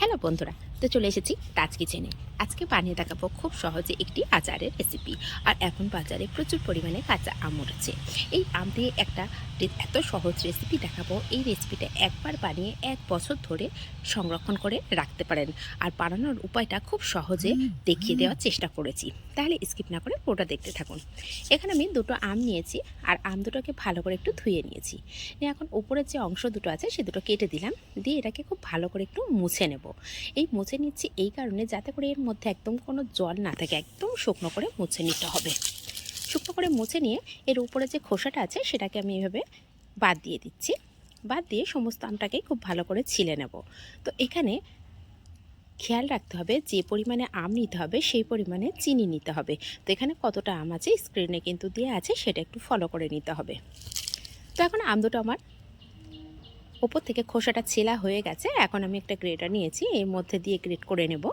Hello বন্ধুরা তো চলে এসেছি তাজ কিচেনে আজকে বানিয়ে দেখাবো খুব সহজে একটি আচারের রেসিপি আর এখন বাজারে প্রচুর পরিমাণে কাঁচা আম উঠেছে। এই আম দিয়ে একটা এত সহজ রেসিপি দেখাবো। এই রেসিপিটা একবার বানিয়ে এক বছর ধরে সংরক্ষণ করে রাখতে পারেন। আর বানানোর উপায়টা খুব সহজে দেখিয়ে দেওয়ার চেষ্টা করেছি। তাহলে স্কিপ না করে পুরোটা দেখতে থাকুন। এখানে আমি দুটো আম নিয়েছি আর আম দুটোকে ভালো করে একটু ধুয়ে নিয়েছি। নিয়ে এখন উপরের যে অংশ দুটো আছে সে দুটো কেটে দিলাম। দিয়ে এটাকে খুব ভালো করে একটু মুছে নেব। এই মুছে নিচ্ছি। এই কারণে যাতে করে এর মধ্যে একদম কোনো জল না থাকে, একদম শুকনো করে মুছে নিতে হবে। শুকনো করে মুছে নিয়ে এর উপরে যে খোসাটা আছে, সেটাকে আমি এভাবে বাদ দিয়ে দিচ্ছি। বাদ দিয়ে সমস্ত আমটাকে খুব ভালো করে ছিলে নেব। তো এখানে খেয়াল রাখতে হবে, যে পরিমাণে আম নিতে হবে, সেই পরিমাণে চিনি নিতে হবে। তো এখানে কতটা আম আছে স্ক্রিনে কিন্তু দেওয়া আছে, সেটা একটু ফলো করে নিতে হবে। তো এখন আম দুটো আমার ওপর থেকে খোসাটা ছেলা হয়ে গেছে, এখন আমি একটা গ্রেটার নিয়েছি, এর মধ্যে দিয়ে গ্রেট করে নেব।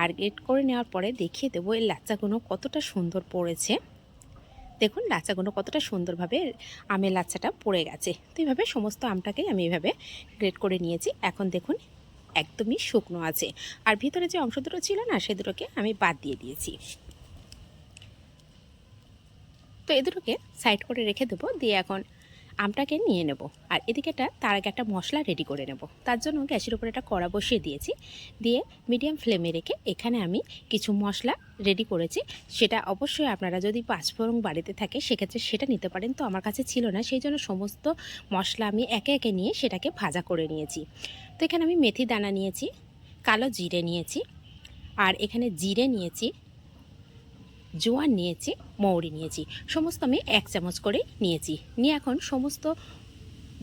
আর গ্রেট করে নেওয়ার পরে দেখিয়ে দেবো এই লাচ্চাগুলো কতটা সুন্দর পড়েছে। দেখুন লাচ্চাগুলো কতটা সুন্দরভাবে আমের লাচ্চাটা পড়ে গেছে। তো এইভাবে সমস্ত আমটাকে আমি এইভাবে গ্রেট করে নিয়েছি। এখন দেখুন, একদমই শুকনো আছে। আর ভিতরে যে অংশ দুটো ছিল না, সে দুটোকে আমি বাদ দিয়ে দিয়েছি। তো এ দুটোকে সাইড করে রেখে দেবো। দিয়ে এখন আমটাকে নিয়ে নেব। আর এদিকেটা তার আগে একটা মশলা রেডি করে নেব। তার জন্য গ্যাসের উপরে একটা কড়া বসিয়ে দিয়েছি। দিয়ে মিডিয়াম ফ্লেমে রেখে এখানে আমি কিছু মশলা রেডি করেছি। সেটা অবশ্যই আপনারা যদি পাঁচফোড়ন বাড়িতে থাকে, সেক্ষেত্রে সেটা নিতে পারেন। তো আমার কাছে ছিল না, সেই জন্য সমস্ত মশলা আমি একে একে নিয়ে সেটাকে ভাজা করে নিয়েছি। তো এখানে আমি মেথি দানা নিয়েছি, কালো জিরে নিয়েছি, আর এখানে জিরে নিয়েছি জোয়ান নিয়েছি, মৌরি নিয়েছি, সমস্ত আমি এক চামচ করে নিয়েছি। নিয়ে এখন সমস্ত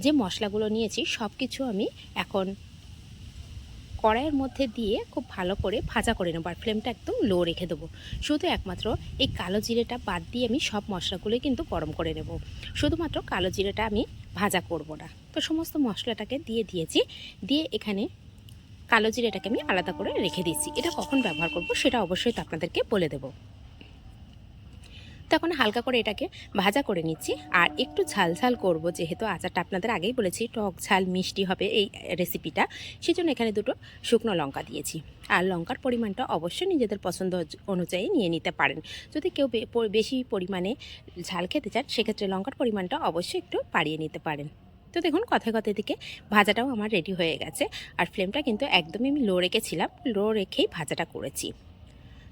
যে মশলাগুলো নিয়েছি সব কিছু আমি এখন কড়াইয়ের মধ্যে দিয়ে খুব ভালো করে ভাজা করে নেব, আর ফ্লেমটা একদম লো রেখে দেবো। শুধু একমাত্র এই কালো জিরেটা বাদ দিয়ে আমি সব মশলাগুলোই কিন্তু গরম করে নেব। শুধুমাত্র কালো জিরেটা আমি ভাজা করব না। তো সমস্ত মশলাটাকে দিয়ে দিয়েছি, দিয়ে এখানে কালো জিরেটাকে আমি আলাদা করে রেখে দিচ্ছি এটা কখন ব্যবহার করব, সেটা অবশ্যই তো আপনাদেরকে বলে দেবো। তখন হালকা করে এটাকে ভাজা করে নিচ্ছি। আর একটু ঝাল ঝাল করব, যেহেতু আচারটা আপনাদের আগেই বলেছি, টক ঝাল মিষ্টি হবে এই রেসিপিটা সেই জন্য এখানে দুটো শুকনো লঙ্কা দিয়েছি। আর লঙ্কার পরিমাণটা অবশ্যই নিজেদের পছন্দ অনুযায়ী নিয়ে নিতে পারেন। যদি কেউ বেশি পরিমাণে ঝাল খেতে চান, সেক্ষেত্রে লঙ্কার পরিমাণটা অবশ্যই একটু বাড়িয়ে নিতে পারেন। তো দেখুন, কথায় কথায় দিকে ভাজাটাও আমার রেডি হয়ে গেছে। আর ফ্লেমটা কিন্তু একদমই আমি লো রেখেছিলাম। লো রেখেই ভাজাটা করেছি।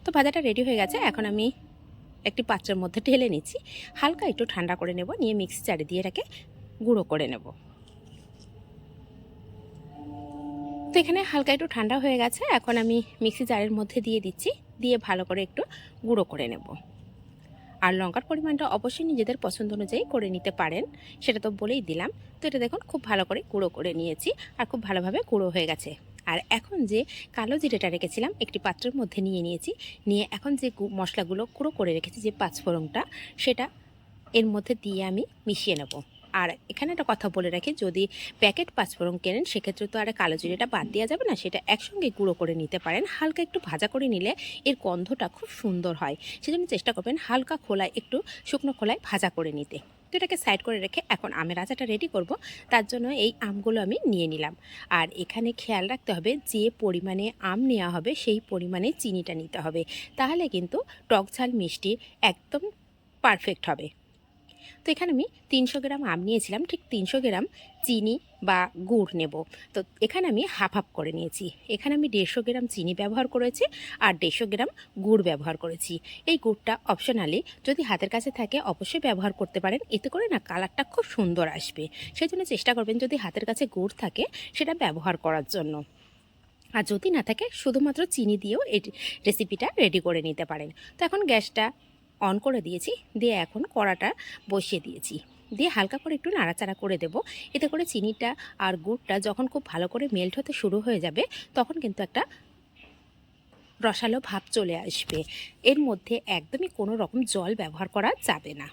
তো ভাজাটা রেডি হয়ে গেছে। এখন আমি একটি পাত্রের মধ্যে ঢেলে নিচ্ছি। হালকা একটু ঠান্ডা করে নেব, নিয়ে মিক্সি চারে দিয়ে এটাকে গুঁড়ো করে নেব। তো এখানে হালকা একটু ঠান্ডা হয়ে গেছে, এখন আমি মিক্সি জারের মধ্যে দিয়ে দিচ্ছি, দিয়ে ভালো করে একটু গুঁড়ো করে নেব। আর লঙ্কার পরিমাণটা অবশ্যই নিজেদের পছন্দ অনুযায়ী করে নিতে পারেন, সেটা তো বলেই দিলাম। তো এটা দেখুন, খুব ভালো করে গুঁড়ো করে নিয়েছি, আর খুব ভালোভাবে গুঁড়ো হয়ে গেছে। আর এখন যে কালো জিরেটা রেখেছিলাম, একটি পাত্রের মধ্যে নিয়ে নিয়েছি। নিয়ে এখন যে মশলাগুলো গুঁড়ো করে রেখেছি, যে পাঁচফোড়নটা, সেটা এর মধ্যে দিয়ে আমি মিশিয়ে নেব। আর এখানে একটা কথা বলে রাখি, যদি প্যাকেট পাঁচফোড়ন কেনেন, সেক্ষেত্রে তো আর কালো জিরেটা বাদ দেওয়া যাবে না, সেটা একসঙ্গে গুঁড়ো করে নিতে পারেন। হালকা একটু ভাজা করে নিলে এর গন্ধটা খুব সুন্দর হয়। সেজন্য চেষ্টা করবেন হালকা খোলায় একটু শুকনো খোলায় ভাজা করে নিতে। তো এটাকে সাইড করে রেখে এখন আমের আচাটা রেডি করব। তার জন্য এই আমগুলো আমি নিয়ে নিলাম। আর এখানে খেয়াল রাখতে হবে, যে পরিমাণে আম নেওয়া হবে সেই পরিমাণে চিনিটা নিতে হবে। তাহলে কিন্তু টক ঝাল মিষ্টি একদম পারফেক্ট হবে। তো এখানে আমি তিনশো গ্রাম আম নিয়েছিলাম, ঠিক তিনশো গ্রাম চিনি বা গুড় নেব। তো এখানে আমি হাফ হাফ করে নিয়েছি। এখানে আমি দেড়শো গ্রাম চিনি ব্যবহার করেছি আর দেড়শো গ্রাম গুড় ব্যবহার করেছি। এই গুড়টা অপশনালি যদি হাতের কাছে থাকে অবশ্যই ব্যবহার করতে পারেন, এতে করে না কালারটা খুব সুন্দর আসবে। সেই জন্য চেষ্টা করবেন যদি হাতের কাছে গুড় থাকে সেটা ব্যবহার করার জন্য। আর যদি না থাকে, শুধুমাত্র চিনি দিয়েও এই রেসিপিটা রেডি করে নিতে পারেন। তো এখন গ্যাসটা অন করে দিয়েছি। দিয়ে এখন কড়াটা বসিয়ে দিয়েছি। দিয়ে হালকা করে একটু নাড়াচাড়া করে দেব। এতে করে চিনিটা আর গুড়টা যখন খুব ভালো করে মেল্ট হতে শুরু হয়ে যাবে, তখন কিন্তু একটা রসালো ভাব চলে আসবে। এর মধ্যে একদমই কোনো রকম জল ব্যবহার করা যাবে না।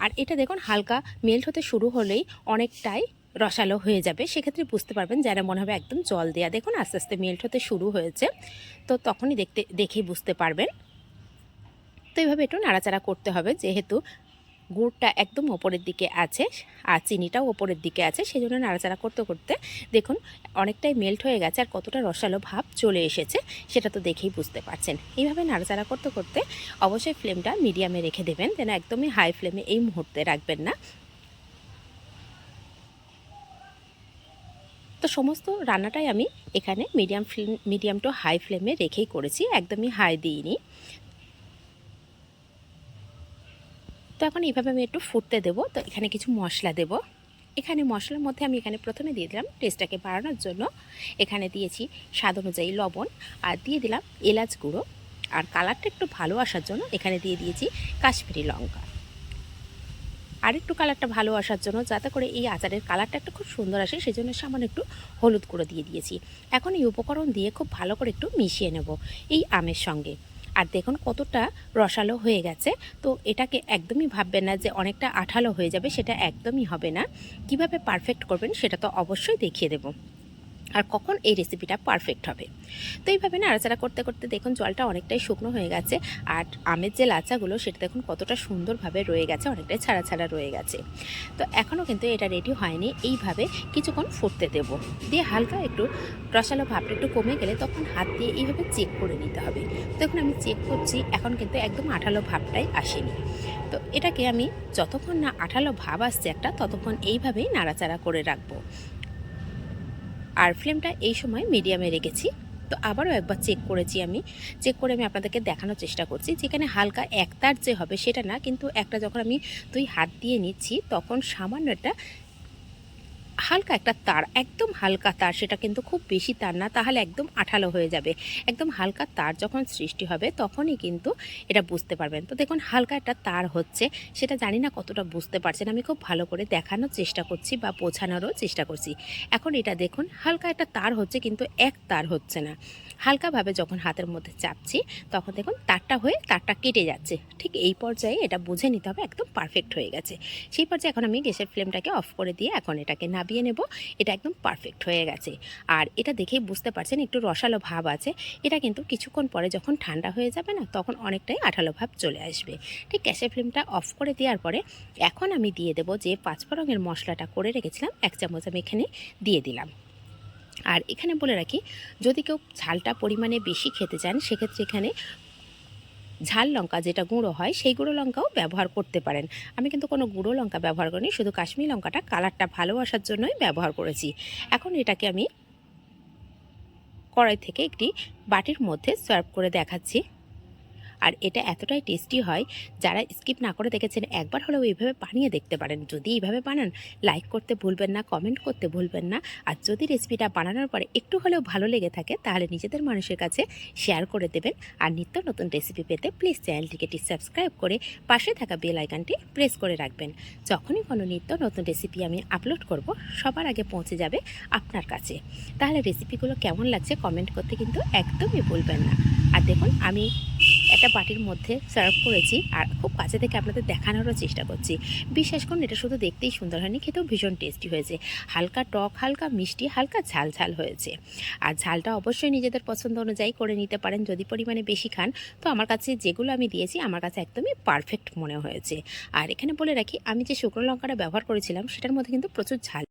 আর এটা দেখুন, হালকা মেল্ট হতে শুরু হলেই অনেকটাই রসালো হয়ে যাবে। সেক্ষেত্রে বুঝতে পারবেন যারা মনে হবে একদম জল দেওয়া দেখুন, আস্তে আস্তে মেল্ট হতে শুরু হয়েছে। তো তখনই দেখতে, দেখেই বুঝতে পারবেন। তো এইভাবে একটু নাড়াচাড়া করতে হবে। যেহেতু গুড়টা একদম ওপরের দিকে আছে আর চিনিটাও ওপরের দিকে আছে সেই জন্য নাড়াচাড়া করতে করতে দেখুন অনেকটাই মেল্ট হয়ে গেছে আর কতটা রসালো ভাব চলে এসেছে, সেটা তো দেখেই বুঝতে পারছেন। এইভাবে নাড়াচাড়া করতে করতে অবশ্যই ফ্লেমটা মিডিয়ামে রেখে দেবেন, যেন একদমই হাই ফ্লেমে এই মুহূর্তে রাখবেন না। তো সমস্ত রান্নাটাই আমি এখানে medium flame medium to high ফ্লেমে রেখেই করেছি, একদমই হাই দিইনি। তো এখন এইভাবে আমি একটু ফুটতে দেবো। তো এখানে কিছু মশলা দেব। এখানে মশলার মধ্যে আমি এখানে প্রথমে দিয়ে দিলাম টেস্টটাকে বাড়ানোর জন্য। এখানে দিয়েছি স্বাদ অনুযায়ী লবণ আর দিয়ে দিলাম এলাচ গুঁড়ো। আর কালারটা একটু ভালো আসার জন্য এখানে দিয়ে দিয়েছি কাশ্মীরি লঙ্কা। আর একটু কালারটা ভালো আসার জন্য যাতে করে এই আচারের কালারটা একটু খুব সুন্দর আসে সেই জন্য সামান্য একটু হলুদ গুঁড়ো দিয়ে দিয়েছি। এখন এই উপকরণ দিয়ে খুব ভালো করে একটু মিশিয়ে নেব এই আমের সঙ্গে। আর দেখুন কতটা রসালো হয়ে গেছে। তো এটাকে একদমই ভাববেন না যে অনেকটা আঠালো হয়ে যাবে, সেটা একদমই হবে না। কীভাবে পারফেক্ট করবেন সেটা তো অবশ্যই দেখিয়ে দেবো। আর কখন এই রেসিপিটা পারফেক্ট হবে। তো এইভাবে নাড়াচাড়া করতে করতে দেখুন জলটা অনেকটাই শুকনো হয়ে গেছে আর আমের যে লাচাগুলো সেটা দেখুন কতটা সুন্দরভাবে রয়ে গেছে, অনেকটাই ছাড়া ছাড়া রয়ে গেছে। তো এখনও কিন্তু এটা রেডি হয়নি, এইভাবে কিছুক্ষণ ফুটতে দেব। দিয়ে হালকা একটু রসালো ভাবটা একটু কমে গেলে তখন হাত দিয়ে এইভাবে চেক করে নিতে হবে। দেখুন আমি চেক করছি, এখন কিন্তু একদম আঠালো ভাবটাই আসেনি। তো এটাকে আমি যতক্ষণ না আঠালো ভাব আসছে একটা, ততক্ষণ এইভাবেই নাড়াচাড়া করে রাখব। আর ফ্লেমটা এই সময় মিডিয়ামে রেখেছি। তো আবারও একবার চেক করেছি আমি। চেক করে আমি আপনাদেরকে দেখানোর চেষ্টা করছি। যেখানে হালকা একতার যে হবে সেটা না, কিন্তু একটা যখন আমি দুই হাত দিয়ে নিচ্ছি, তখন সামান্য একটা হালকা একটা তার, একদম হালকা তার, সেটা কিন্তু খুব বেশি তার না, তাহলে একদম আঠালো হয়ে যাবে। একদম হালকা তার যখন সৃষ্টি হবে, তখনই কিন্তু এটা বুঝতে পারবেন। তো দেখুন, হালকা একটা তার হচ্ছে, সেটা জানি না কতটা বুঝতে পারছেন, আমি খুব ভালো করে দেখানোর চেষ্টা করছি বা বোঝানোরও চেষ্টা করছি। এখন এটা দেখুন, হালকা একটা তার হচ্ছে, কিন্তু এক তার হচ্ছে না। হালকাভাবে যখন হাতের মধ্যে চাপছি, তখন দেখুন তারটা হয়ে তারটা কেটে যাচ্ছে। ঠিক এই পর্যায়ে এটা বুঝে নিতে হবে একদম পারফেক্ট হয়ে গেছে। সেই পর্যায়ে এখন আমি গ্যাসের ফ্লেমটাকে অফ করে দিয়ে এখন এটাকে নাবিয়ে নেব। এটা একদম পারফেক্ট হয়ে গেছে। আর এটা দেখেই বুঝতে পারছেন একটু রসালো ভাব আছে। এটা কিন্তু কিছুক্ষণ পরে যখন ঠান্ডা হয়ে যাবে না, তখন অনেকটাই আঠালো ভাব চলে আসবে। ঠিক গ্যাসের ফ্লেমটা অফ করে দেওয়ার পরে এখন আমি দিয়ে দেবো যে পাঁচফোড়নের মশলাটা করে রেখেছিলাম, এক চামচ আমি এখানে দিয়ে দিলাম। আর এখানে বলে রাখি, যদি কেউ ঝালটা পরিমাণে বেশি খেতে চান, সেক্ষেত্রে এখানে ঝাল লঙ্কা যেটা গুঁড়ো হয়, সেই গুঁড়ো লঙ্কাও ব্যবহার করতে পারেন। আমি কিন্তু কোনো গুঁড়ো লঙ্কা ব্যবহার করিনি, শুধু কাশ্মীর লঙ্কাটা কালারটা ভালোবাসার জন্যই ব্যবহার করেছি। এখন এটাকে আমি কড়াই থেকে একটি বাটির মধ্যে সার্ভ করে দেখাচ্ছি। আর এটা এতটাই টেস্টি হয়, যারা স্কিপ না করে দেখেছেন, একবার হলেও এইভাবে বানিয়ে দেখতে পারেন। যদি এইভাবে বানান লাইক করতে ভুলবেন না কমেন্ট করতে ভুলবেন না। আর যদি রেসিপিটা বানানোর পরে একটু হলেও ভালো লেগে থাকে, তাহলে নিজেদের মানুষের কাছে শেয়ার করে দেবেন। আর নিত্য নতুন রেসিপি পেতে প্লিজ চ্যানেলটিকে সাবস্ক্রাইব করে পাশে থাকা বেল আইকনটি প্রেস করে রাখবেন। যখনই কোনো নিত্য নতুন রেসিপি আমি আপলোড করব, সবার আগে পৌঁছে যাবে আপনার কাছে। তাহলে রেসিপিগুলো কেমন লাগছে কমেন্ট করতে কিন্তু একদমই ভুলবেন না। আর দেখুন, আমি একটা বাটির মধ্যে সার্ভ করেছি আর খুব কাছে থেকে আপনাদের দেখানোরও চেষ্টা করছি। বিশ্বাস করুন এটা শুধু দেখতেই সুন্দর হয়নি, খেতেও ভীষণ টেস্টি হয়েছে। হালকা টক, হালকা মিষ্টি, হালকা ঝাল ঝাল হয়েছে। আর ঝালটা অবশ্যই নিজেদের পছন্দ অনুযায়ী করে নিতে পারেন। যদি পরিমাণে বেশি খান, তো আমার কাছে যেগুলো আমি দিয়েছি, আমার কাছে একদমই পারফেক্ট মনে হয়েছে। আর এখানে বলে রাখি, আমি যে শুকনো লঙ্কাটা ব্যবহার করেছিলাম, সেটার মধ্যে কিন্তু প্রচুর ঝাল